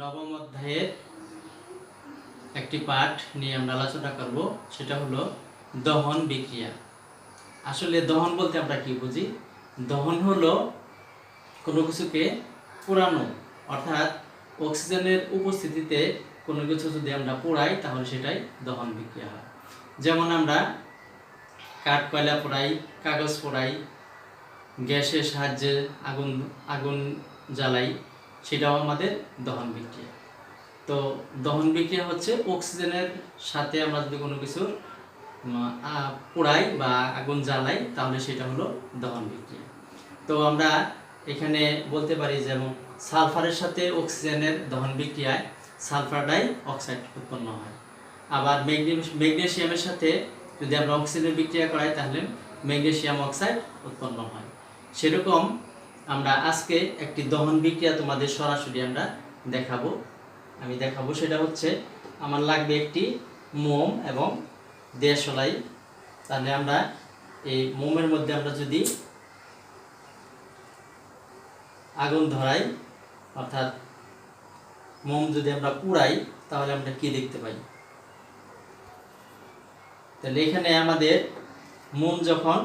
নবম অধ্যায়ের একটি পাঠ নিয়ে আমরা আলোচনা করব, সেটা হলো দহন বিক্রিয়া। আসলে দহন বলতে আমরা কি বুঝি? দহন হলো কোনো কিছুকে পোড়ানো, অর্থাৎ অক্সিজেনের উপস্থিতিতে কোনো কিছু যদি আমরা পোড়াই, তাহলে সেটাই দহন বিক্রিয়া হয়। যেমন আমরা কাঠ, কয়লা পোড়াই, কাগজ পোড়াই, গ্যাসের সাহায্যে আগুন আগুন জ্বালাই সেটাও আমাদের দহন বিক্রিয়া। তো দহন বিক্রিয়া হচ্ছে অক্সিজেনের সাথে আমরা যদি কোনো কিছুর পোড়াই বা আগুন জ্বালাই, তাহলে সেটা হলো দহন বিক্রিয়া। তো আমরা এখানে বলতে পারি যেমন সালফারের সাথে অক্সিজেনের দহন বিক্রিয়ায় সালফার ডাই অক্সাইড উৎপন্ন হয়। আবার ম্যাগনে- ম্যাগনেসিয়ামের সাথে যদি আমরা অক্সিজেনের বিক্রিয়া করাই, তাহলে ম্যাগনেসিয়াম অক্সাইড উৎপন্ন হয়। সেরকম আমরা আজকে একটি দহন বিক্রিয়া তোমাদের সরাসরি আমরা দেখাবো। আমি দেখাবো সেটা হচ্ছে, আমার লাগবে একটি মোম এবং দেশলাই। তাহলে আমরা এই মোমের মধ্যে আমরা যদি আগুন ধরাই, অর্থাৎ মোম যদি আমরা পুড়াই, তাহলে আমরা কি দেখতে পাই? তাহলে এখানে আমাদের মোম যখন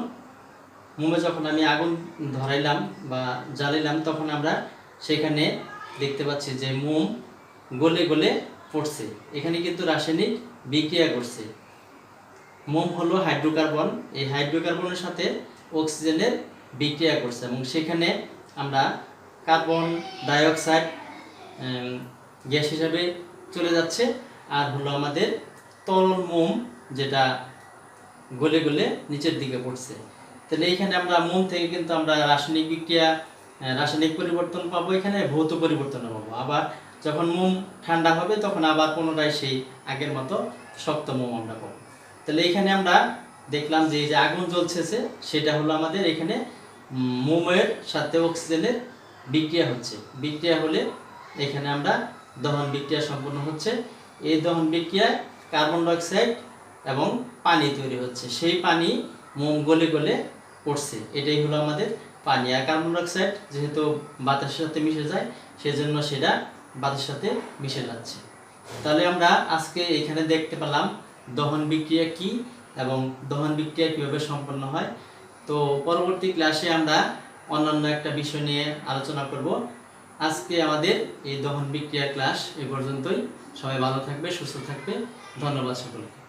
মোমে যখন আমি আগুন ধরাইলাম বা জ্বালাইলাম, তখন আমরা সেখানে দেখতে পাচ্ছি যে মোম গলে গলে পড়ছে। এখানে কিন্তু রাসায়নিক বিক্রিয়া করছে। মোম হলো হাইড্রোকার্বন। এই হাইড্রোকার্বনের সাথে অক্সিজেনের বিক্রিয়া করছে এবং সেখানে আমরা কার্বন ডাইঅক্সাইড গ্যাস হিসাবে চলে যাচ্ছে। আর হলো আমাদের তরল মোম যেটা গলে গলে নিচের দিকে পড়ছে। তাহলে এইখানে আমরা মোম থেকে কিন্তু আমরা রাসায়নিক বিক্রিয়া রাসায়নিক পরিবর্তন পাবো এখানে, ভৌত পরিবর্তন পাবো। আবার যখন মোম ঠান্ডা হবে, তখন আবার পুনরায় সেই আগের মতো শক্ত মোম আমরা পাবো। তাহলে এখানে আমরা দেখলাম যে এই যে আগুন জ্বলছে সেটা হলো আমাদের এখানে মোমের সাথে অক্সিজেনের বিক্রিয়া হচ্ছে। বিক্রিয়া হলে এখানে আমরা দহন বিক্রিয়া সম্পন্ন হচ্ছে। এই দহন বিক্রিয়ায় কার্বন ডাইঅক্সাইড এবং পানি তৈরি হচ্ছে। সেই পানি মোম গলে গলে পড়ছে। এটাই হলো আমাদের পানি। আর কার্বন ডাইঅক্সাইড যেহেতু বাতাসের সাথে মিশে যায়, সেজন্য সেটা বাতাসের সাথে মিশে যাচ্ছে। তাহলে আমরা আজকে এখানে দেখতে পেলাম দহন বিক্রিয়া কি এবং দহন বিক্রিয়া কীভাবে সম্পন্ন হয়। তো পরবর্তী ক্লাসে আমরা অন্যান্য একটা বিষয় নিয়ে আলোচনা করব। আজকে আমাদের এই দহন বিক্রিয়া ক্লাস এই পর্যন্তই। সবাই ভালো থাকবে, সুস্থ থাকবে। ধন্যবাদ সকলকে।